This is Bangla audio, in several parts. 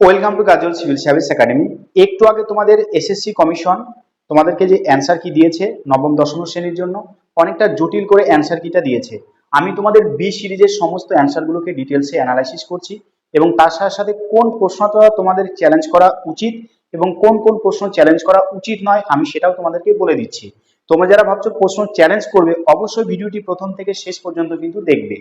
Welcome to Kajal civil service academy. একটু আগে তোমাদের এসএসসি কমিশন তোমাদেরকে যে অ্যান্সার কি দিয়েছে নবম, দশম শ্রেণির জন্য, অনেকটা জটিল করে অ্যান্সার কিটা দিয়েছে। আমি তোমাদের বি সিরিজের সমস্ত অ্যান্সারগুলোকে ডিটেলসে অ্যানালাইসিস করছি এবং তার সাথে সাথে কোন প্রশ্নটা তোমাদের চ্যালেঞ্জ করা উচিত এবং কোন কোন প্রশ্ন চ্যালেঞ্জ করা উচিত নয় আমি সেটাও তোমাদেরকে বলে দিচ্ছি। তোমরা যারা ভাবছ প্রশ্ন চ্যালেঞ্জ করবে, অবশ্যই ভিডিওটি প্রথম থেকে শেষ পর্যন্ত কিন্তু দেখবে।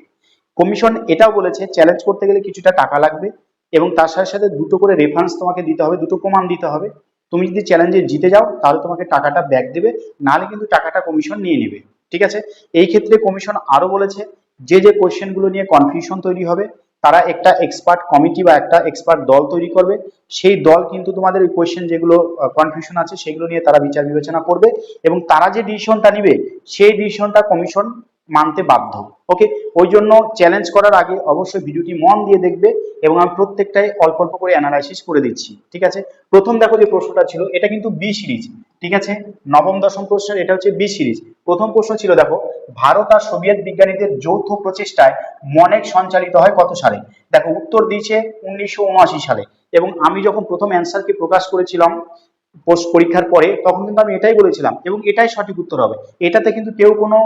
কমিশন এটাও বলেছে চ্যালেঞ্জ করতে গেলে কিছুটা টাকা লাগবে। এবং তার সাথে সাথে দুটো করে রেফারেন্স তোমাকে দিতে হবে, দুটো প্রমাণ দিতে হবে। তুমি যদি চ্যালেঞ্জে জিতে যাও, তাহলে তোমাকে টাকাটা ব্যাক দেবে, নাহলে কিন্তু টাকাটা কমিশন নিয়ে নেবে। ঠিক আছে? এই ক্ষেত্রে কমিশন আরও বলেছে, যে যে কোয়েশ্চেনগুলো নিয়ে কনফিউশন তৈরি হবে, তারা একটা এক্সপার্ট কমিটি বা একটা এক্সপার্ট দল তৈরি করবে। সেই দল কিন্তু তোমাদের ওই কোয়েশ্চেন যেগুলো কনফিউশন আছে, সেগুলো নিয়ে তারা বিচার বিবেচনা করবে এবং তারা যে ডিসিশনটা নিবে, সেই ডিসিশনটা কমিশন মানতে বাধ্য। ওকে ওই জন্য চ্যালেঞ্জ করার আগে অবশ্যই ভিডিওটি মন দিয়ে দেখবে এবং আমি প্রত্যেকটাই অল্প অল্প করে অ্যানালাইসিস করে দিচ্ছি। ঠিক আছে? প্রথম দেখো যে প্রশ্নটা ছিল, এটা কিন্তু বি সিরিজ ঠিক আছে? নবম, দশম প্রশ্নের এটা হচ্ছে বি সিরিজ প্রথম প্রশ্ন ছিল, দেখো, ভারত আর সোভিয়েত বিজ্ঞানীদের যৌথ প্রচেষ্টায় মনেক সঞ্চালিত হয় কত সালে? দেখো, উত্তর দিয়েছে উনিশশো উনআশি সালে। এবং আমি যখন প্রথম অ্যান্সারকে প্রকাশ করেছিলাম পোস্ট পরীক্ষার পরে তখন কিন্তু আমি এটাই বলেছিলাম এবং এটাই সঠিক উত্তর হবে। এটাতে কিন্তু কেউ কোনো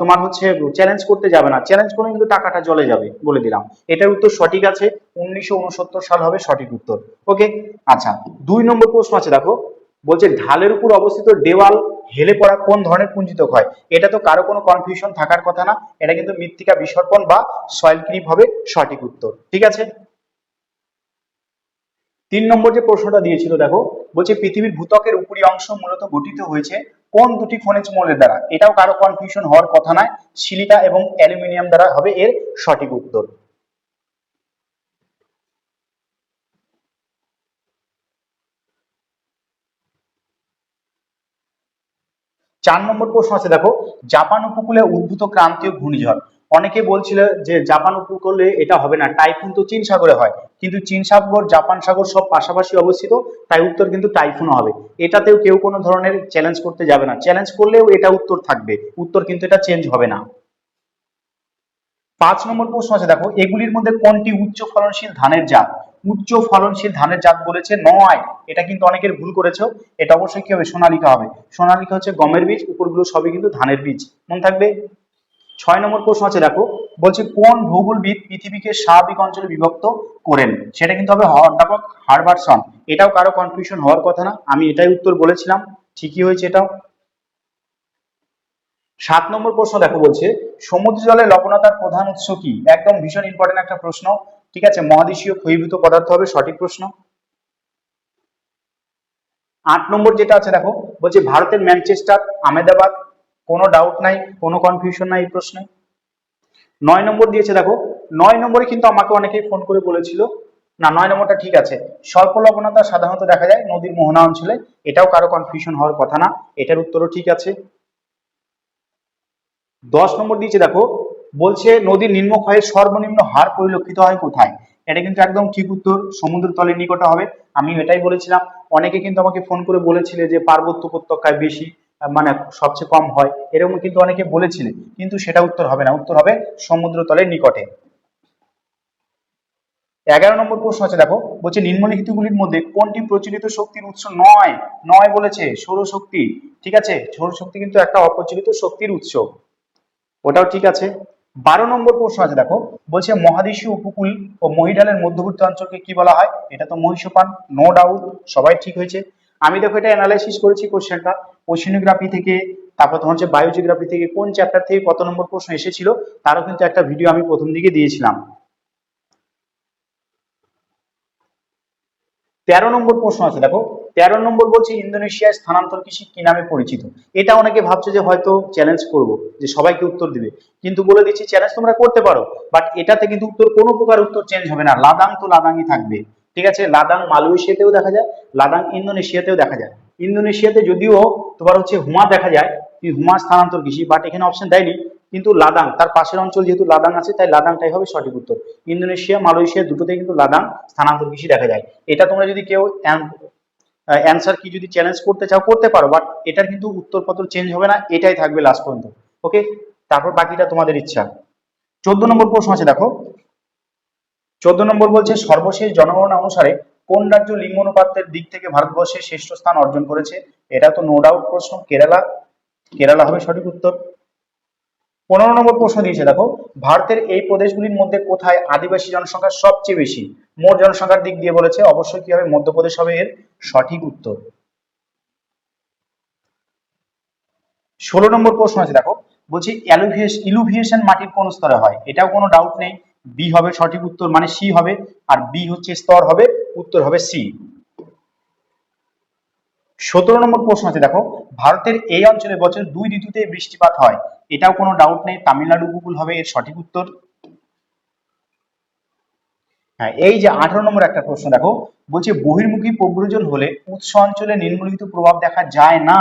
তোমার হচ্ছে চ্যালেঞ্জ করতে যাবে না। চ্যালেঞ্জ করলে কিন্তু টাকাটা জলে যাবে বলে দিলাম। এটার উত্তর সঠিক আছে, উনিশশো সাল হবে সঠিক উত্তর। ওকে আচ্ছা দুই নম্বর প্রশ্ন আছে, দেখো। বলছে, ঢালের উপর অবস্থিত দেওয়াল হেলে পড়া কোন ধরনের পুঞ্জিত হয়? এটা তো কারও কোনো কনফিউশন থাকার কথা না। এটা কিন্তু মৃত্তিকা বিসর্পণ বা সয়েল ক্রিপ হবে সঠিক উত্তর। ঠিক আছে? তিন নম্বর যে প্রশ্নটা দিয়েছিল, দেখো, বলছে পৃথিবীর ভূত্বকের উপরি অংশ মূলত গঠিত হয়েছে কোন দুটি খনিজ মৌলের দ্বারা? এটাও কারও কনফিউশন হওয়ার কথা নয়, সিলিকা এবং অ্যালুমিনিয়াম দ্বারা হবে এর সঠিক উত্তর। চার নম্বর প্রশ্ন আছে, দেখো, জাপান উপকূলে উদ্ভূত ক্রান্তীয় ঘূর্ণিঝড়। অনেকে বলছিল যে জাপান উপকূলে এটা হবে না, টাইফুন তো চীন সাগরে হয়। কিন্তু চীন সাগর, জাপান সাগর সব পাশাপাশি অবস্থিত, তাই উত্তর কিন্তু টাইফুনও হবে। এটাতেও কেউ কোনো ধরনের চ্যালেঞ্জ করতে যাবে না। চ্যালেঞ্জ করলেও এটা উত্তর থাকবে। উত্তর কিন্তু এটা চেঞ্জ হবে না। পাঁচ নম্বর প্রশ্ন আছে, দেখো, এগুলির মধ্যে কোনটি উচ্চ ফলনশীল ধানের জাত? উচ্চ ফলনশীল ধানের জাত বলেছে নয়। এটা কিন্তু অনেকের ভুল করেছ। এটা অবশ্যই কি হবে? সোনালিকা হবে। সোনালিকা হচ্ছে গমের বীজ, উপরগুলো সবই কিন্তু ধানের বীজ। মনে থাকবে? ছয় নম্বর প্রশ্ন আছে, দেখো, বলছে কোন ভূগোলবিদ পৃথিবীকে স্বাভাবিক অঞ্চলে বিভক্ত করেন? সেটা কিন্তু হবে অধ্যাপক হার্বার্টসন এটাও কারও কনফিউশন হওয়ার কথা না, আমি এটাই উত্তর বলেছিলাম, ঠিকই হয়েছে এটাও। সাত নম্বর প্রশ্ন দেখো বলছে সমুদ্র জলে লবণতার প্রধান উৎস কি? একদম ভীষণ ইম্পর্টেন্ট একটা প্রশ্ন, ঠিক আছে, মহাদেশীয় ক্ষয়ীভূত পদার্থ হবে সঠিক প্রশ্ন। আট নম্বর যেটা আছে দেখো, বলছে ভারতের ম্যানচেস্টার, আহমেদাবাদ কোনো ডাউট নাই, কোনো কনফিউশন নাই এই প্রশ্নে। নয় নম্বর দিয়েছে, দেখো, নয় নম্বরে কিন্তু আমাকে অনেকেই ফোন করে বলেছিল, না, নয় নম্বরটা ঠিক আছে। স্বল্প লবণতা সাধারণত দেখা যায় নদীর মোহনা অঞ্চলে, এটাও কারও কনফিউশন হওয়ার কথা না, এটার উত্তরও ঠিক আছে। দশ নম্বর দিয়েছে, দেখো, বলছে, নদীর নিম্নক্ষয়ের সর্বনিম্ন হার পরিলক্ষিত হয় কোথায়? এটা কিন্তু একদম ঠিক উত্তর, সমুদ্র তলের নিকটে হবে আমি এটাই বলেছিলাম। অনেকে কিন্তু আমাকে ফোন করে বলেছিলে যে, পার্বত্য উপত্যকায় বেশি মানে সবচেয়ে কম হয়। এরকম কিন্তু অনেকে বলেছিলে, কিন্তু সেটা উত্তর হবে না। উত্তর হবে সমুদ্র তলের নিকটে। এগারো নম্বর প্রশ্ন আছে দেখো, বলছে, নিম্নলিখিতগুলির মধ্যে কোনটি প্রচলিত শক্তির উৎস নয়? নয় বলেছে সৌরশক্তি ঠিক আছে? সৌরশক্তি কিন্তু একটা অপ্রচলিত শক্তির উৎস। ওটাও ঠিক আছে। বারো নম্বর প্রশ্ন আছে, দেখো, বলছে, মহাদেশীয় উপকূল ও মহিডালের মধ্যবর্তী অঞ্চলকে কি বলা হয়? এটা তো মহিষপান নো ডাউট সবাই ঠিক হয়েছে। আমি দেখো এটা অ্যানালাইসিস করেছি কোশ্চেনটা ওশিনোগ্রাফি থেকে, তারপর তোমার হচ্ছে বায়োজিওগ্রাফি থেকে কোন চ্যাপ্টার থেকে কত নম্বর প্রশ্ন এসেছিল, তারও কিন্তু একটা ভিডিও আমি প্রথম দিকে দিয়েছিলাম। তেরো নম্বর প্রশ্ন আছে, দেখো। তেরো নম্বর বলছে ইন্দোনেশিয়ায় স্থানান্তর কৃষি কি নামে পরিচিত? এটা অনেকে ভাবছে যে হয়তো চ্যালেঞ্জ করব, যে সবাইকে উত্তর দিবে। কিন্তু বলে দিচ্ছি চ্যালেঞ্জ তোমরা করতে পারো। বাট এটাতে কিন্তু উত্তর কোনো প্রকার উত্তর চেঞ্জ হবে না। লাদাং তো লাদাংই থাকবে। ঠিক আছে? লাদাং মালয়েশিয়াতেও দেখা যায়, লাদাং ইন্দোনেশিয়াতেও দেখা যায়। ইন্দোনেশিয়াতে যদিও তোমার হচ্ছে হুমা দেখা যায় হুমা স্থানান্তর কৃষি বাট এখানে অপশন দেয়নি। কিন্তু লাদাং, তার পাশের অঞ্চল যেহেতু লাদাং আছে, তাই লাদাংটাই হবে সঠিক উত্তর। ইন্দোনেশিয়া, মালয়েশিয়া দুটোতে কিন্তু লাদাং স্থানান্তর কৃষি দেখা যায়। এটা তোমরা যদি কেউ অ্যান্সার কি যদি চ্যালেঞ্জ করতে চাও, করতে পারো বাট এটার কিন্তু উত্তরপত্র চেঞ্জ হবে না, এটাই থাকবে লাস্ট পর্যন্ত। ওকে তারপর বাকিটা তোমাদের ইচ্ছা। চোদ্দ নম্বর প্রশ্ন আছে, দেখো। চোদ্দ নম্বর বলছে, সর্বশেষ জনগণনা অনুসারে কোন রাজ্য লিঙ্গ অনুপাতের দিক থেকে ভারতবর্ষে শ্রেষ্ঠ স্থান অর্জন করেছে? এটা তো নো ডাউট প্রশ্ন। কেরালা কেরালা হবে সঠিক উত্তর। পনেরো নম্বর প্রশ্ন দিয়েছে, দেখো, ভারতের এই প্রদেশগুলির মধ্যে কোথায় আদিবাসী জনসংখ্যা সবচেয়ে বেশি? মোট জনসংখ্যার দিক দিয়ে বলেছে, অবশ্যই কি হবে? মধ্যপ্রদেশ হবে এর সঠিক উত্তর। ষোলো নম্বর প্রশ্ন আছে, দেখো, বলছি ইলুভিয়েশন মাটির কোন স্তরে হয়? এটাও কোনো ডাউট নেই। বি হবে সঠিক উত্তর মানে সি হবে, আর বি হচ্ছে স্তর হবে, উত্তর হবে সি সতেরো নম্বর প্রশ্ন আছে, দেখো, ভারতের এই অঞ্চলে বছর দুই ঋতুতে বৃষ্টিপাত হয়। এটাও কোনো ডাউট নেই, তামিলনাড়ু উপকূল হবে এর সঠিক উত্তর। হ্যাঁ এই যে আঠারো নম্বর একটা প্রশ্ন, দেখো, বলছে বহির্মুখী প্রব্রজন হলে উৎস অঞ্চলে নিম্নলিখিত প্রভাব দেখা যায় না।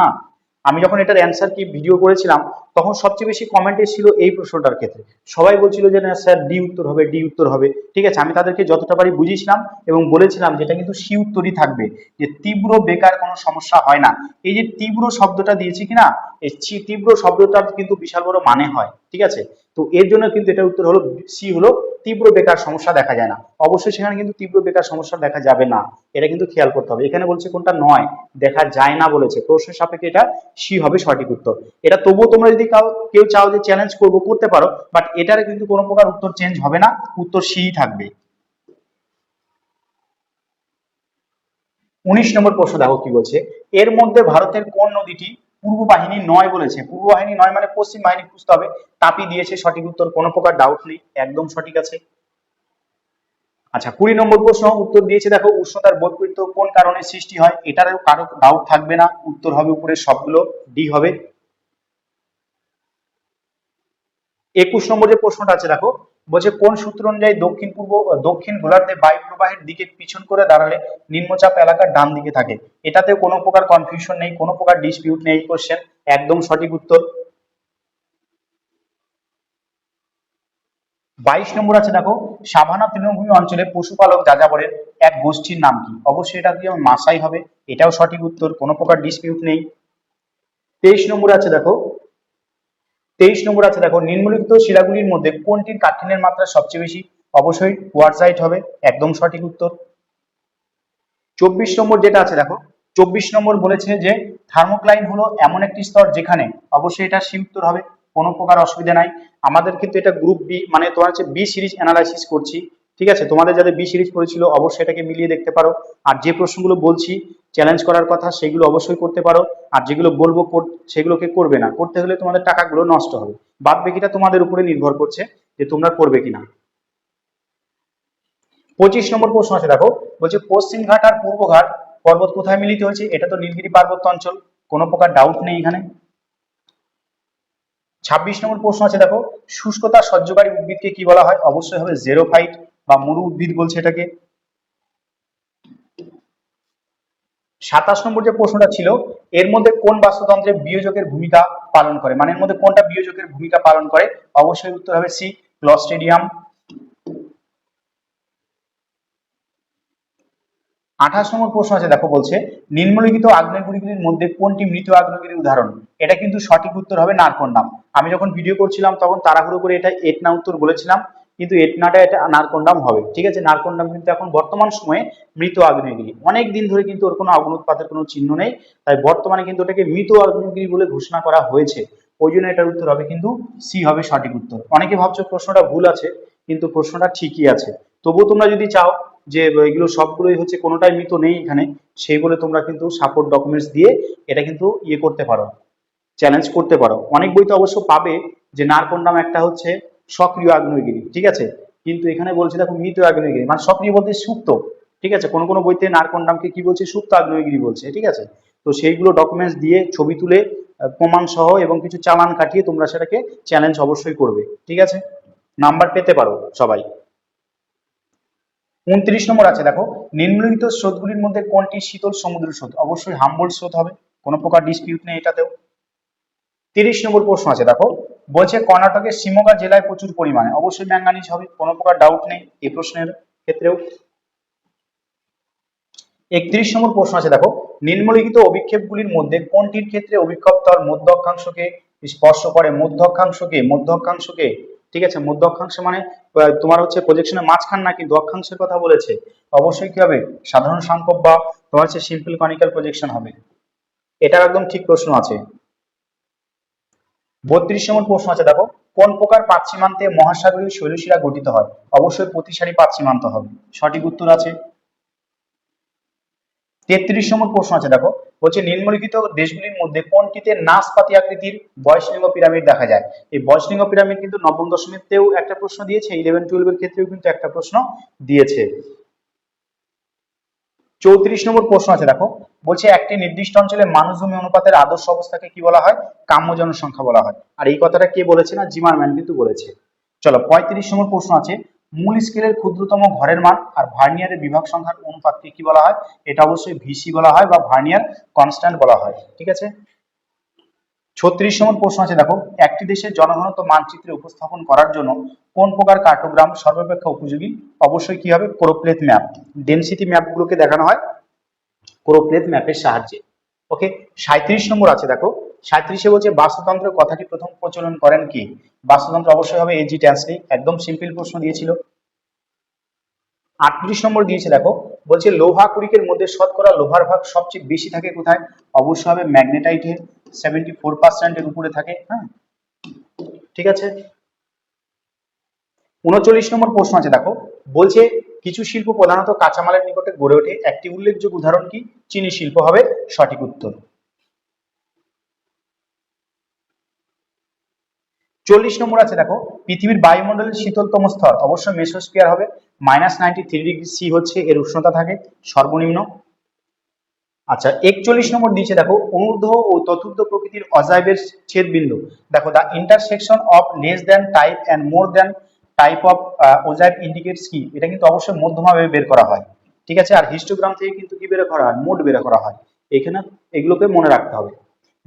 আমি যখন এটার অ্যান্সার কি ভিডিও করেছিলাম, তখন সবচেয়ে বেশি কমেন্ট এসেছিল এই প্রশ্নটার ক্ষেত্রে। সবাই বলছিল যে, না স্যার ডি উত্তর হবে ডি উত্তর হবে। ঠিক আছে, আমি তাদেরকে যতটা পারি বুঝিয়েছিলাম এবং বলেছিলাম যেটা কিন্তু সি উত্তরই থাকবে, যে তীব্র বেকার কোনো সমস্যা হয় না। এই যে তীব্র শব্দটা দিয়েছি কিনা, এই তীব্র শব্দটার কিন্তু বিশাল বড় মানে হয়, ঠিক আছে? তো এর জন্য কিন্তু এটার উত্তর হলো সি হলো তীব্র বেকার সমস্যা দেখা যায় না। অবশ্যই সেখানে কিন্তু তীব্র বেকার সমস্যা দেখা যাবে না। এটা কিন্তু খেয়াল করতে হবে। এখানে বলছে কোনটা নয়, দেখা যায় না বলেছে। প্রশ্নের সাপেক্ষে এটা সি হবে সঠিক উত্তর। এটা তবুও তোমরা যদি কাউ চাও যে চ্যালেঞ্জ করব, করতে পারো বাট এটার কিন্তু কোনো প্রকার উত্তর চেঞ্জ হবে না। উত্তর সি থাকবে। উনিশ নম্বর প্রশ্ন দেখো কি বলছে। এর মধ্যে ভারতের কোন নদীটি পূর্ব বাহিনী নয় বলেছে। পূর্ব বাহিনী নয় মানে পশ্চিম বাহিনী খুঁজতে হবে। তাপি দিয়েছে, সঠিক উত্তর কোনো প্রকার ডাউট নেই, একদম সঠিক আছে। আচ্ছা কুড়ি নম্বর প্রশ্ন, উত্তর দিয়েছে, দেখো, উষ্ণতার বৈপরীত্য কোন কারণে সৃষ্টি হয়? এটারও কারও ডাউট থাকবে না। উত্তর হবে উপরে সবগুলো ডি হবে। একুশ নম্বর যে প্রশ্নটা আছে, দেখো বলছে, কোন সূত্র অনুযায়ী দক্ষিণ পূর্ব, দক্ষিণ গোলার্ধে বায়ু প্রবাহের দিকে পিছন করে দাঁড়ালে নিম্নচাপ এলাকার ডান দিকে থাকে। এটাতেও কোনো প্রকার কনফিউশন নেই, কোনো প্রকার ডিসপিউট নেই কোশ্চেন একদম সঠিক উত্তর। বাইশ নম্বর আছে, দেখো, সাভানা তৃণভূমি অঞ্চলে পশুপালক যাযাবরের এক গোষ্ঠীর নাম কি? অবশ্যই এটা দিয়ে মাসাই হবে, এটাও সঠিক উত্তর, কোনো প্রকার ডিসপিউট নেই। তেইশ নম্বর আছে, দেখো তেইশ নম্বর আছে, দেখো, নিম্নলিখিত শিলাগুলির মধ্যে কোনটির কাঠিন্যের মাত্রা সবচেয়ে বেশি? অবশ্যই কোয়ারসাইট হবে, একদম সঠিক উত্তর। চব্বিশ নম্বর যেটা আছে, দেখো, চব্বিশ নম্বর বলেছে যে থার্মোক্লাইন হলো এমন একটি স্তর যেখানে অবশ্যই এটা সি হবে, কোনো প্রকার অসুবিধা নাই। আমাদের কিন্তু এটা গ্রুপ বি মানে তোমার হচ্ছে বি সিরিজ অ্যানালাইসিস করছি। ঠিক আছে? তোমাদের যাদের বি সিরিজ পড়েছিল, অবশ্যই এটাকে মিলিয়ে দেখতে পারো। আর যে প্রশ্নগুলো বলছি চ্যালেঞ্জ করার কথা, সেগুলো অবশ্যই করতে পারো। আর যেগুলো বলব সেগুলোকে করবে না। করতে হলে তোমাদের টাকাগুলো নষ্ট হবে। বাদ বাকিটা তোমাদের উপরে নির্ভর করছে যে তোমরা করবে কিনা। পঁচিশ নম্বর প্রশ্ন আছে, দেখো। বলছে, পশ্চিম ঘাট আর পূর্ব ঘাট পর্বত কোথায় মিলিত হয়েছে? এটা তো নীলগিরি পার্বত্য অঞ্চল। কোনো প্রকার ডাউট নেই এখানে। ছাব্বিশ নম্বর প্রশ্ন আছে, দেখো। শুষ্কতা সহ্যকারী উদ্ভিদকে কি বলা হয়? অবশ্যই হবে জেরোফাইট বা মরু উদ্ভিদ বলছে এটাকে। সাতাশ নম্বর যে প্রশ্নটা ছিল, এর মধ্যে কোন বাস্তুতন্ত্রে বিয়োজকের ভূমিকা পালন করে? মানে এর মধ্যে কোনটা বিয়োজকের ভূমিকা পালন করে? অবশ্যই উত্তর হবে সি, ক্লস্টেডিয়াম। আঠাশ নম্বর প্রশ্ন আছে, দেখো বলছে, নিম্নলিখিত আগ্নেয়গিরিগুলির মধ্যে কোনটি মৃত আগ্নেয়গিরির উদাহরণ? এটা কিন্তু সঠিক উত্তর হবে নারকন্ডাম আমি যখন ভিডিও করছিলাম, তখন তাড়াহুড়ো করে এটা এট না উত্তর বলেছিলাম। কিন্তু এটনাটা এটা নারকন্ডাম হবে। ঠিক আছে? নারকন্ডাম কিন্তু এখন বর্তমান সময়ে মৃত আগ্নেয়গিরি। অনেক দিন ধরে কিন্তু ওর কোনো অগ্নুৎপাতের কোনো চিহ্ন নেই। তাই বর্তমানে কিন্তু ওটাকে মৃত আগ্নেয়গিরি বলে ঘোষণা করা হয়েছে। ওই জন্য এটার উত্তর হবে কিন্তু সি হবে সঠিক উত্তর। অনেকে ভাবছ প্রশ্নটা ভুল আছে, কিন্তু প্রশ্নটা ঠিকই আছে। তবুও তোমরা যদি চাও যে এগুলো সবগুলোই হচ্ছে কোনোটাই মৃত নেই এখানে, সেই বলে তোমরা কিন্তু সাপোর্ট ডকুমেন্টস দিয়ে এটা কিন্তু ইয়ে করতে পারো চ্যালেঞ্জ করতে পারো। অনেক বই তো অবশ্য পাবে যে নারকন্ডাম একটা হচ্ছে সক্রিয় আগ্নেয়গিরি, ঠিক আছে? কিন্তু এখানে বলছে, দেখো, মৃত আগ্নেয়গিরি মানে সক্রিয় বলতে সুপ্ত, ঠিক আছে? কোনো কোনো বইতে নারকন্ডামকে কি বলছে? সুপ্ত আগ্নেয়গিরি বলছে, ঠিক আছে? তো সেইগুলো ডকুমেন্টস দিয়ে ছবি তুলে প্রমাণ সহ এবং কিছু চালান কাটিয়ে তোমরা সেটাকে চ্যালেঞ্জ অবশ্যই করবে, ঠিক আছে? নাম্বার পেতে পারো সবাই। উনত্রিশ নম্বর আছে, দেখো, নিম্নলিখিত স্রোতগুলির মধ্যে কোনটি শীতল সমুদ্র স্রোত? অবশ্যই হাম্বল স্রোত হবে, কোনো প্রকার ডিসপিউট নেই এটাতেও। তিরিশ নম্বর প্রশ্ন আছে, দেখো বলছে কর্ণাটকের শিমোগা জেলায় প্রচুর পরিমাণে। অবশ্যই ম্যাঙ্গানিজ হবে, কোনো প্রকার ডাউট নেই এই প্রশ্নের ক্ষেত্রেও। একত্রিশ নম্বর প্রশ্ন আছে, দেখো, নিম্নলিখিত অভিক্ষেপগুলির মধ্যে কোনটির ক্ষেত্রে অভিক্ষেপ তল মধ্য অক্ষাংশকে স্পর্শ করে? মধ্য অক্ষাংশকে মধ্য অক্ষাংশকে ঠিক আছে? মধ্য অক্ষাংশ মানে তোমার হচ্ছে প্রজেকশনের মাঝখান না কিন্তু অক্ষাংশের কথা বলেছে? অবশ্যই কি হবে? সাধারণ সংখ্যক বা তোমার হচ্ছে সিম্পল কনিক্যাল প্রজেকশন হবে। এটা একদম ঠিক প্রশ্ন আছে। বত্রিশ নম্বর প্রশ্ন আছে, দেখো, কোন প্রকার পাঁচ সীমান্তে মহাসাগরীয় শৈলশিরা গঠিত হয়? অবশ্যই প্রতিসারী পাঁচ সীমান্ত হবে। সঠিক উত্তর আছে। তেত্রিশ নম্বর প্রশ্ন আছে, দেখো, বলছে নিম্নলিখিত দেশগুলির মধ্যে কোনটিতে নাসপাতি আকৃতির বয়সলিঙ্গ পিরামিড দেখা যায়? এই বয়সলিঙ্গ পিরামিড কিন্তু নবম দশমীতেও একটা প্রশ্ন দিয়েছে ইলেভেন টুয়েলভের ক্ষেত্রেও কিন্তু একটা প্রশ্ন দিয়েছে। চৌত্রিশ নম্বর প্রশ্ন আছে, দেখো। বলছে, একটি নির্দিষ্ট অঞ্চলে মানুষ জমি অনুপাতের আদর্শ অবস্থাকে কি বলা হয়? কাম্য জনসংখ্যা বলা হয়। আর এই কথাটা কে বলেছে না? জিমার ম্যান কিন্তু বলেছে। চলো, পঁয়ত্রিশ নম্বর প্রশ্ন আছে, মূল স্কেলের ক্ষুদ্রতম ঘরের মান আর ভার্নিয়ারের বিভাগ সংখ্যার অনুপাতকে কি বলা হয়? এটা অবশ্যই ভিসি বলা হয় বা ভার্নিয়ার কনস্ট্যান্ট বলা হয়। ঠিক আছে? ছত্রিশ নম্বর প্রশ্ন আছে, দেখো, একটি দেশের জনঘনত্ব মানচিত্রে উপস্থাপন করার জন্য কোন প্রকার কার্টোগ্রাম সর্বাপেক্ষা উপযোগী? অবশ্যই কি হবে? কোরোপ্লেথ ম্যাপ ডেনসিটি ম্যাপগুলোকে দেখানো হয় কোরোপ্লেথ ম্যাপের সাহায্যে। ওকে সাঁত্রিশ নম্বর আছে, দেখো। সাঁত্রিশে বলছে বাস্তুতন্ত্র কথাটি প্রথম প্রচলন করেন কি? বাস্তুতন্ত্র অবশ্যই হবে এজি ট্যান্সলি একদম সিম্পল প্রশ্ন দিয়েছিল। আটত্রিশ নম্বর দিয়েছে দেখো, বলছে লোহা কুড়িকের মধ্যে শতকরা লোহার ভাগ সবচেয়ে বেশি থাকে কোথায়? অবশ্যই হবে ম্যাগনেটাইটে সেভেন্টি ফোর পার্সেন্টের উপরে থাকে হ্যাঁ? ঠিক আছে? উনচল্লিশ নম্বর প্রশ্ন আছে, দেখো, বলছে কিছু শিল্প প্রধানত কাঁচামালের নিকটে গড়ে ওঠে। একটি উল্লেখযোগ্য উদাহরণ কি? চিনি শিল্প হবে সঠিক উত্তর। চল্লিশ নম্বর আছে, দেখো। পৃথিবীর বায়ুমণ্ডলের শীতলতম স্তর। অবশ্যই মেসোস্ফিয়ার হবে? Minus ninety three degree C হচ্ছে, এর উষ্ণতা থাকে, সর্বনিম্ন। আচ্ছা একচল্লিশ নম্বর দিয়েছে দেখো অনুর্ধ ও চতুর্থ প্রকৃতির অজাইবের ছেদ বিন্দু দেখো the intersection of less than type and more than type of ওজাইব indicates কি? এটা কিন্তু অবশ্যই মধ্যমাভাবে বের করা হয়। ঠিক আছে? আর হিস্টোগ্রাম থেকে কিন্তু কি বের করা হয়? মোট বের করা হয়। এখানে এগুলোকে মনে রাখতে হবে।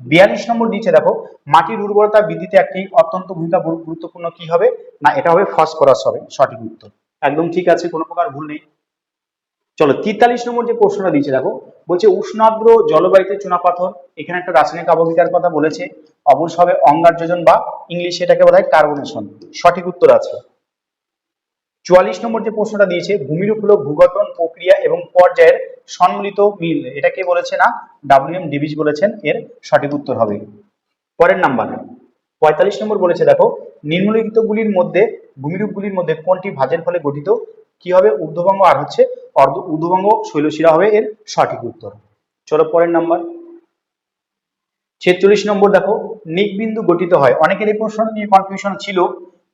বিয়াল্লিশ নম্বর দিচ্ছে দেখো, মাটির উর্বরতা বৃদ্ধিতে একটি অত্যন্ত ভূমিকা গুরুত্বপূর্ণ কি হবে? না, এটা হবে ফসফরাস হবে, সঠিক উত্তর। একদম ঠিক আছে, কোনো প্রকার ভুল নেই। চলো, তেতাল্লিশ নম্বর যে প্রশ্নটা দিচ্ছে দেখো, বলছে উষ্ণাদ্র জলবায়ুতে চুনাপাথর এখানে একটা রাসায়নিক আবহিকার কথা বলেছে অবশ্য হবে অঙ্গারযোজন বা ইংলিশে এটাকে বলা হয় কার্বনেশন, সঠিক উত্তর আছে। চুয়াল্লিশ নম্বর যে প্রশ্নটা দিয়েছে, ভূমিরূপ হলো ভূগঠন প্রক্রিয়া এবং পর্যায়ের সম্মিলিত মিল এটাকে বলেছে না? ডাব্লিউ এম ডিভিজ বলেছেন, এর সঠিক উত্তর হবে। পরের নাম্বার, পঁয়তাল্লিশ নম্বর বলেছে, দেখো নিম্নলিখিত গুলির মধ্যে, ভূমিরূপগুলির মধ্যে কোনটি ভাঁজের ফলে গঠিত? কি হবে? ঊর্ধ্ববঙ্গ, আর হচ্ছে অর্ধ ঊর্ধ্ববঙ্গ শৈলশিরা হবে এর সঠিক উত্তর। চলো পরের নাম্বার। ছেচল্লিশ নম্বর, দেখো, নিকবিন্দু গঠিত হয়। অনেকের এই প্রশ্ন নিয়ে কনফিউশন ছিল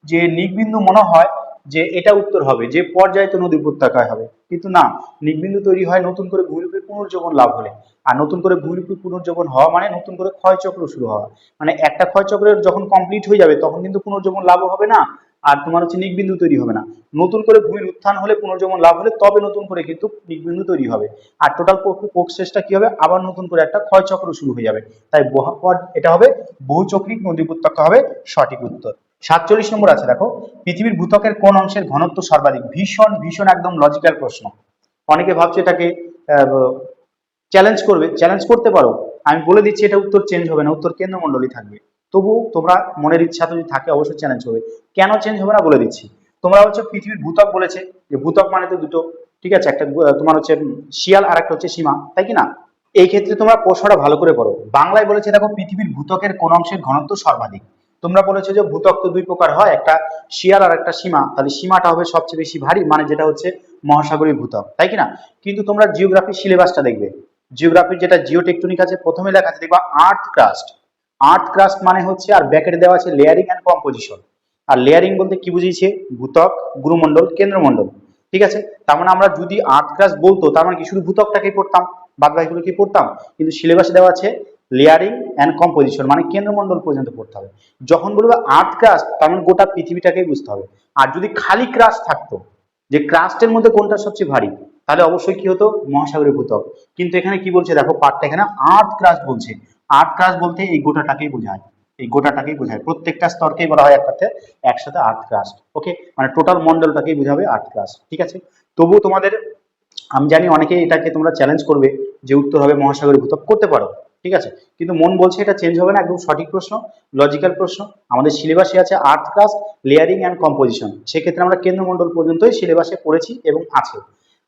যে নিকবিন্দু মনে হয় যে এটা উত্তর হবে, যে পর্যায়িত নদী উপত্যকায় হবে। কিন্তু না নিকবিন্দু তৈরি হয় নতুন করে ভূমিরূপের পুনর্জীবন লাভ হলে। আর নতুন করে ভূমিরূপের পুনর্জীবন হওয়া মানে নতুন করে ক্ষয়চক্র শুরু হওয়া। মানে একটা ক্ষয়চক্রের যখন কমপ্লিট হয়ে যাবে, তখন কিন্তু পুনর্জীবন লাভও হবে না, আর তোমার হচ্ছে নিকবিন্দু তৈরি হবে না। নতুন করে ভূমির উত্থান হলে পুনর্জীবন লাভ হলে তবে নতুন করে কিন্তু নিকবিন্দু তৈরি হবে। আর টোটাল প্রক্সেসটা কি হবে? আবার নতুন করে একটা ক্ষয়চক্র শুরু হয়ে যাবে। তাই এটা হবে বহুচক্রিক নদী উপত্যকা হবে সঠিক উত্তর। সাতচল্লিশ নম্বর আছে, দেখো। পৃথিবীর ভূতকের কোন অংশের ঘনত্ব সর্বাধিক? ভীষণ ভীষণ, একদম লজিক্যাল প্রশ্ন। অনেকে ভাবছে এটাকে চ্যালেঞ্জ করবে। চ্যালেঞ্জ করতে পারো। আমি বলে দিচ্ছি, এটা উত্তর চেঞ্জ হবে না। উত্তর কেন্দ্রমণ্ডলী থাকবে। তবু তোমরা মনের ইচ্ছা যদি থাকে, অবশ্যই চ্যালেঞ্জ হবে কেন চেঞ্জ হবে না বলে দিচ্ছি। তোমরা হচ্ছে পৃথিবীর ভূতক বলেছে যে ভূতক মানে তো দুটো। ঠিক আছে? একটা তোমার হচ্ছে শিয়াল আর একটা হচ্ছে সীমা। তাই কি না? এই ক্ষেত্রে তোমরা প্রশ্নটা ভালো করে পড়ো। বাংলায় বলেছে, দেখো, পৃথিবীর ভূতকের কোন অংশের ঘনত্ব সর্বাধিক। তোমরা বলেছ যে তো দুই প্রকার হয়, একটা শিয়াল আর একটা সীমা। তাহলে সীমাটা হবে সবচেয়ে বেশি ভারী মানে যেটা হচ্ছে মহাসাগরীয় ভূত্বক তাই কি না? কিন্তু তোমরা জিওগ্রাফি সিলেবাসটা দেখবে। জিওগ্রাফির যেটা জিও টেকটনিক আছে, প্রথমে লেখা আছে, দেখবা আর্থ ক্রাস্ট আর্থ ক্রাস্ট মানে হচ্ছে, আর ব্যাকেটে দেওয়া আছে লেয়ারিং অ্যান্ড কম্পোজিশন আর লেয়ারিং বলতে কি বুঝিয়েছে? ভূত্বক গুরুমণ্ডল, কেন্দ্রমণ্ডল। ঠিক আছে? তার মানে আমরা যদি আর্থ ক্রাস্ট বলতো, তার মানে কি শুধু ভূতকটাকেই পড়তাম বাদ কি পড়তাম। কিন্তু সিলেবাসে দেওয়া আছে লেয়ারিং অ্যান্ড কম্পোজিশন মানে কেন্দ্রমণ্ডল পর্যন্ত পড়তে হবে। যখন বলবে আর্থ ক্রাস্ট তার মানে গোটা পৃথিবীটাকেই বুঝতে হবে। আর যদি খালি ক্রাস্ট থাকতো, যে ক্রাস্টের মধ্যে কোনটা সবচেয়ে ভারী, তাহলে অবশ্যই কি হতো? মহাসাগরীয় ভূত্বক কিন্তু এখানে কি বলছে? দেখো পার্টটা এখানে আর্থ ক্রাস্ট বলছে। আর্থ ক্রাস্ট বলতে এই গোটাটাকেই বোঝায়। এই গোটাটাকেই বোঝায়। প্রত্যেকটা স্তরকেই বলা হয় একসাথে একসাথে আর্থ ক্রাস্ট ওকে মানে টোটাল মন্ডলটাকেই বোঝাবে আর্থ ক্রাস্ট ঠিক আছে? তবুও তোমাদের, আমি জানি অনেকে এটাকে তোমরা চ্যালেঞ্জ করবে, যে উত্তর হবে মহাসাগরীয় ভূত্বক করতে পারো। ঠিক আছে? কিন্তু মন বলছে এটা চেঞ্জ হবে না, একদম সঠিক প্রশ্ন লজিক্যাল প্রশ্ন। আমাদের সিলেবাসে আছে earth crust layering and composition সেক্ষেত্রে আমরা কেন্দ্রমণ্ডল পর্যন্তই সিলেবাসে পড়েছি এবং আছে।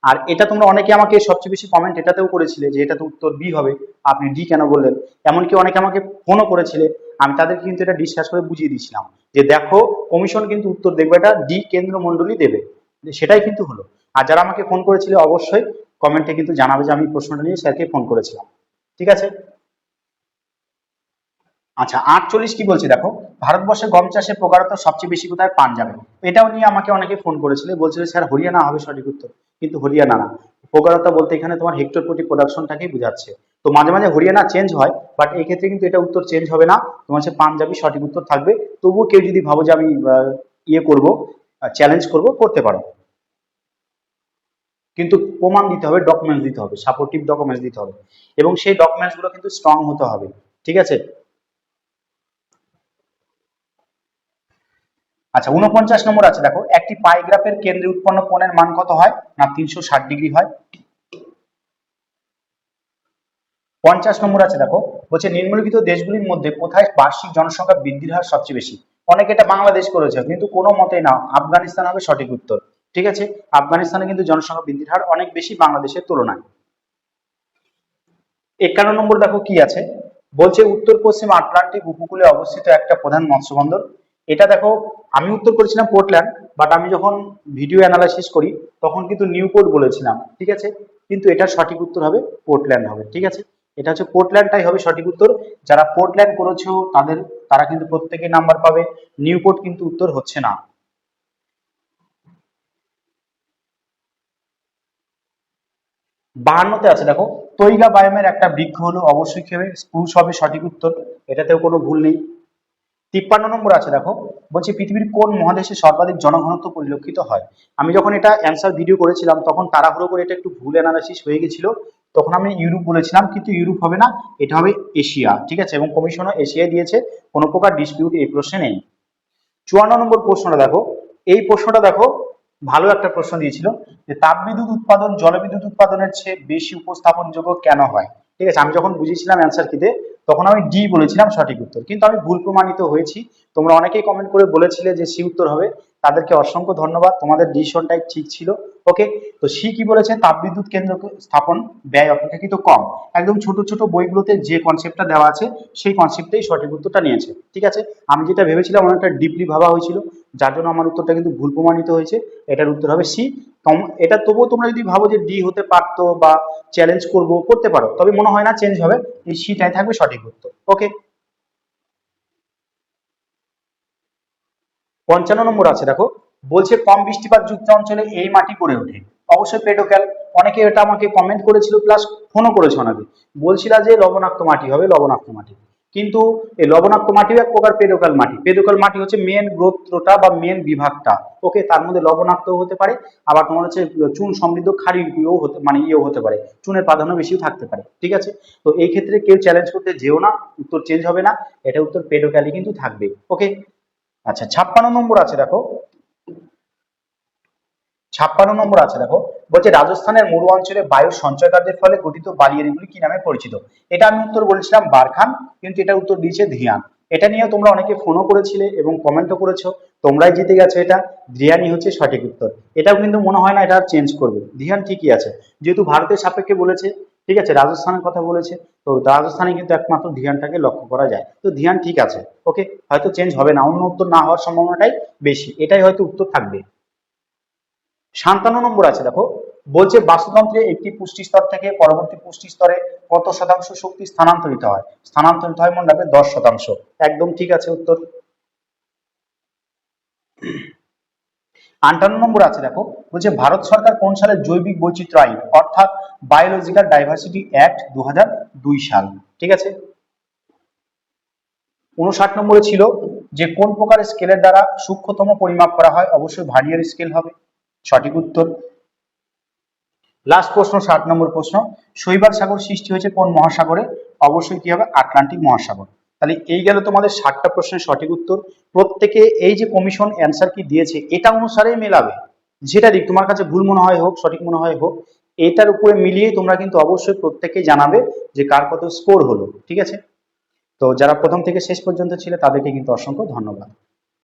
আর এটা তোমরা অনেকে আমাকে সবচেয়ে বেশি কমেন্ট এটাতেও করেছিলে যে এটা তো উত্তর বি হবে। আপনি ডি কেন বললেন? এমনকি অনেকে আমাকে ফোনও করেছিলে। আমি তাদেরকে কিন্তু এটা ডিসকাস করে বুঝিয়ে দিয়েছিলাম যে দেখো কমিশন কিন্তু উত্তর দেখবে এটা ডি কেন্দ্রমণ্ডলই দেবে। সেটাই কিন্তু হলো। আর যারা আমাকে ফোন করেছিল অবশ্যই কমেন্টে কিন্তু জানাবে যে আমি প্রশ্নটা নিয়ে স্যারকে ফোন করেছিলাম। ঠিক আছে? আচ্ছা আটচল্লিশ কি বলছে দেখো? ভারতবর্ষে গম চাষের প্রকারতা সবচেয়ে বেশি কোথায়? পাঞ্জাবে। এটাও নিয়ে আমাকে অনেকে ফোন করেছিল। বলছিল, স্যার, হরিয়ানা হবে সঠিক উত্তর। কিন্তু হরিয়ানা না। প্রকারতা বলতে এখানে তোমার হেক্টর প্রতি প্রোডাকশনটাকেই বোঝাচ্ছে। তো মাঝে মাঝে হরিয়ানা চেঞ্জ হয় বাট এই ক্ষেত্রে কিন্তু এটা উত্তর চেঞ্জ হবে না। তোমার হচ্ছে পাঞ্জাবি সঠিক উত্তর থাকবে। তবুও কেউ যদি ভাবো যে আমি ইয়ে করব চ্যালেঞ্জ করব, করতে পারো। কিন্তু প্রমাণ দিতে হবে ডকুমেন্টস দিতে হবে। সাপোর্টিভ ডকুমেন্টস দিতে হবে। এবং সেই ডকুমেন্টসগুলো কিন্তু স্ট্রং হতে হবে। ঠিক আছে? আচ্ছা উনপঞ্চাশ নম্বর আছে, দেখো। একটি পাইগ্রাফের কেন্দ্রে উৎপন্ন কোণের মান কত হয়? না, তিনশো ষাট ডিগ্রি হয়। পঞ্চাশ নম্বর আছে, দেখো। বলছে, নিম্নলিখিত দেশগুলির মধ্যে কোথায় বার্ষিক জনসংখ্যা বৃদ্ধির হার সবচেয়ে বেশি? অনেকে এটা বাংলাদেশ করেছে, কিন্তু কোনো মতেই না। আফগানিস্তান হবে সঠিক উত্তর। ঠিক আছে? আফগানিস্তানে কিন্তু জনসংখ্যা বৃদ্ধির হার অনেক বেশি বাংলাদেশের তুলনায়। একান্ন নম্বর দেখো কি আছে? বলছে উত্তর পশ্চিম আটলান্টিক উপকূলে অবস্থিত একটা প্রধান মৎস্য বন্দর এটা দেখো, আমি উত্তর করেছিলাম পোর্টল্যান্ড বাট আমি যখন ভিডিও অ্যানালাইসিস করি, তখন কিন্তু নিউপোর্ট বলেছিলাম, ঠিক আছে? কিন্তু এটার সঠিক উত্তর হবে পোর্টল্যান্ড হবে, ঠিক আছে? এটা হচ্ছে পোর্টল্যান্ডটাই হবে সঠিক উত্তর। যারা পোর্টল্যান্ড করেছ, তাদের, তারা কিন্তু প্রত্যেকে নাম্বার পাবে নিউপোর্ট কিন্তু উত্তর হচ্ছে না। বাহান্নতে আছে, দেখো তৈগা বায়ামের একটা বৃক্ষ হলো, অবশ্যই খেবে স্প্রুস হবে সঠিক উত্তর, এটাতেও কোনো ভুল নেই। তিপ্পান্ন নম্বর আছে, দেখো। বলছে, পৃথিবীর কোন মহাদেশে সর্বাধিক জনঘনত্ব পরিলক্ষিত হয়? আমি যখন এটা অ্যান্সার ভিডিও করেছিলাম, তখন তাড়াহুড়ো করে এটা একটু ভুল অ্যানালাইসিস হয়ে গেছিল। তখন আমি ইউরোপ বলেছিলাম, কিন্তু ইউরোপ হবে না, এটা হবে এশিয়া ঠিক আছে? এবং কমিশনও এশিয়ায় দিয়েছে, কোনো প্রকার ডিসপিউট এই প্রশ্নে নেই। চুয়ান্ন নম্বর প্রশ্নটা দেখো। এই প্রশ্নটা দেখো, ভালো একটা প্রশ্ন দিয়েছিল, যে তাপবিদ্যুৎ উৎপাদন, জলবিদ্যুৎ উৎপাদনের চেয়ে বেশি উপস্থাপনযোগ্য কেন হয়? ঠিক আছে, আমি যখন বুঝেছিলাম অ্যান্সার কিতে তখন আমি ডি বলেছিলাম সঠিক উত্তর। কিন্তু আমি ভুল প্রমাণিত হয়েছি। তোমরা অনেকেই কমেন্ট করে বলেছিলে যে সি উত্তর হবে। তাদেরকে অসংখ্য ধন্যবাদ। তোমাদের ডিসিশনটাই ঠিক ছিল। ওকে তো সি কি বলেছে? তাপবিদ্যুৎ কেন্দ্র স্থাপন ব্যয় অপেক্ষাকৃত কম। একদম ছোট ছোট বইগুলোতে যে কনসেপ্টটা দেওয়া আছে, সেই কনসেপ্টেই সঠিক উত্তরটা নিয়েছে। ঠিক আছে? আমি যেটা ভেবেছিলাম, অনেকটা ডিপলি ভাবা হয়েছিল। যার জন্য আমার উত্তরটা কিন্তু ভুল প্রমাণিত হয়েছে। এটার উত্তর হবে সি। এটা তবুও তোমরা যদি ভাবো যে ডি হতে পারতো বা চ্যালেঞ্জ করব, করতে পারো। তবে মনে হয় না চেঞ্জ হবে। এই সিটাই থাকবে সঠিক উত্তর। ওকে। পঞ্চান্ন নম্বর আছে, দেখো। বলছে, কম বৃষ্টিপাত যুক্ত অঞ্চলে এই মাটি গড়ে ওঠে। অবশ্যই পেডোক্যাল। অনেকে এটা আমাকে কমেন্ট করেছিল প্লাস ফোনও করেছে অনেকে বলছিলা যে লবণাক্ত মাটি হবে, লবণাক্ত মাটি। কিন্তু এই লবণাক্ত মাটিও এক প্রকার পেডোকাল মাটি। পেডোকাল মাটি হচ্ছে মেন গ্রোথটা বা মেন বিভাগটা। ওকে, তার মধ্যে লবণাক্ত হতে পারে, আবার তোমার হচ্ছে চুন সমৃদ্ধ ক্ষারীয় হতে মানে ইয়েও হতে পারে। চুনের প্রাধান্য বেশিও থাকতে পারে, ঠিক আছে? তো এই ক্ষেত্রে কেউ চ্যালেঞ্জ করতে যেও না, উত্তর চেঞ্জ হবে না, এটা উত্তর পেডোক্যালি কিন্তু থাকবে, ওকে? আচ্ছা ছাপ্পান্ন নম্বর আছে, দেখো। ছাপ্পান্ন নম্বর আছে, দেখো। বলছে, রাজস্থানের মরু অঞ্চলে বায়ু সঞ্চয় কার্যের ফলে গঠিত বালি এরিগুলি কি নামে পরিচিত? এটা আমি উত্তর বলেছিলাম বারখান, কিন্তু এটা উত্তর দিয়েছে ধিয়ান। এটা নিয়ে তোমরা অনেকে ফোনও করেছিলে এবং কমেন্টও করেছ। তোমরাই জিতে গেছো এটা। ধিয়ানই হচ্ছে সঠিক উত্তর। এটাও কিন্তু মনে হয় না এটা চেঞ্জ করবে। ধিয়ান ঠিকই আছে। যেহেতু ভারতের সাপেক্ষে বলেছে, ঠিক আছে, রাজস্থানের কথা বলেছে, তো রাজস্থানে কিন্তু একমাত্র ধিয়ানটাকে লক্ষ্য করা যায়। তো ধিয়ান ঠিক আছে ওকে হয়তো চেঞ্জ হবে না, অন্য উত্তর না হওয়ার সম্ভাবনাটাই বেশি। এটাই হয়তো উত্তর থাকবে। সাতান্ন নম্বর আছে, দেখো। বলছে বাস্তুতন্ত্রে একটি পুষ্টি স্তর থেকে পরবর্তী পুষ্টি স্তরে কত শতাংশ শক্তি স্থানান্তরিত হয়? স্থানান্তরিত হয় মনে রাখবে দশ শতাংশ। একদম ঠিক আছে উত্তর। আটান্ন নম্বর আছে, দেখো। বলছে ভারত সরকার কোন সালে জৈবিক বৈচিত্র্য আইন? অর্থাৎ বায়োলজিক্যাল ডাইভার্সিটি অ্যাক্ট দু হাজার দুই সাল। ঠিক আছে? উনষাট নম্বরে ছিল যে কোন প্রকার স্কেলের দ্বারা সূক্ষ্মতম পরিমাপ করা হয়? অবশ্যই ভারিয়ার স্কেল হবে। সঠিক উত্তর। লাস্ট প্রশ্ন ষাট নম্বর প্রশ্ন। শৈবাল সাগর সৃষ্টি হয়েছে কোন মহাসাগরে? অবশ্যই কি হবে? আটলান্টিক মহাসাগর। তাহলে এই গেল তোমাদের ষাটটা প্রশ্নের সঠিক উত্তর। প্রত্যেকে এই যে কমিশন অ্যান্সার কি দিয়েছে, এটা অনুসারে মেলাবে। যেটা দিক, তোমার কাছে ভুল মনে হয় হোক, সঠিক মনে হয় হোক, এটার উপরে মিলিয়ে তোমরা কিন্তু অবশ্যই প্রত্যেকেই জানাবে যে কার কত স্কোর হলো, ঠিক আছে? তো যারা প্রথম থেকে শেষ পর্যন্ত ছিল, তাদেরকে কিন্তু অসংখ্য ধন্যবাদ।